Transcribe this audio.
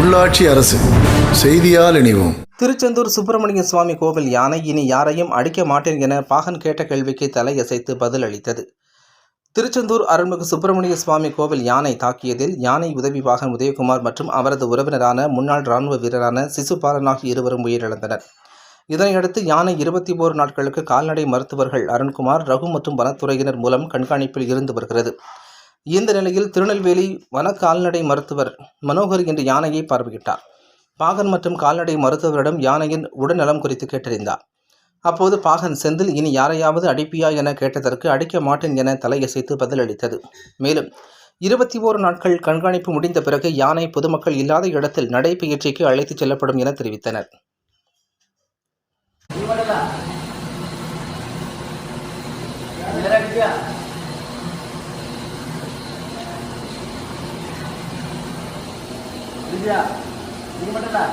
உள்ளாட்சி அரசு. செய்தியால் இணைவோம். திருச்செந்தூர் சுப்பிரமணிய சுவாமி கோவில் யானை இனி யாரையும் அடிக்க மாட்டேன் என பாகன் கேட்ட கேள்விக்கு தலையசைத்து பதில் அளித்தது. திருச்செந்தூர் அருள்மிகு சுப்பிரமணிய சுவாமி கோவில் யானை தாக்கியதில் யானை உதவி பாகன் உதயகுமார் மற்றும் அவரது உறவினரான முன்னாள் ராணுவ வீரரான சிசுபாலன் ஆகிய இருவரும் உயிரிழந்தனர். இதனையடுத்து யானை இருபத்தி ஓரு நாட்களுக்கு கால்நடை மருத்துவர்கள் அருண்குமார் ரகு மற்றும் வனத்துறையினர் மூலம் கண்காணிப்பில் இருந்து வருகிறது. இந்த நிலையில் திருநெல்வேலி வன கால்நடை மருத்துவர் மனோகர் என்ற யானையை பார்வையிட்டார். பாகன் மற்றும் கால்நடை மருத்துவரிடம் யானையின் உடல்நலம் குறித்து கேட்டறிந்தார். அப்போது பாகன் செந்தில் இனி யாரையாவது அடிப்பியா என கேட்டதற்கு அடிக்க மாட்டேன் என தலையசைத்து பதிலளித்தது. மேலும் இருபத்தி ஓரு நாட்கள் கண்காணிப்பு முடிந்த பிறகு யானை பொதுமக்கள் இல்லாத இடத்தில் நடைபயிற்சிக்கு அழைத்துச் செல்லப்படும் என தெரிவித்தனர். Yeah. తెలియదా దిగబడ్డా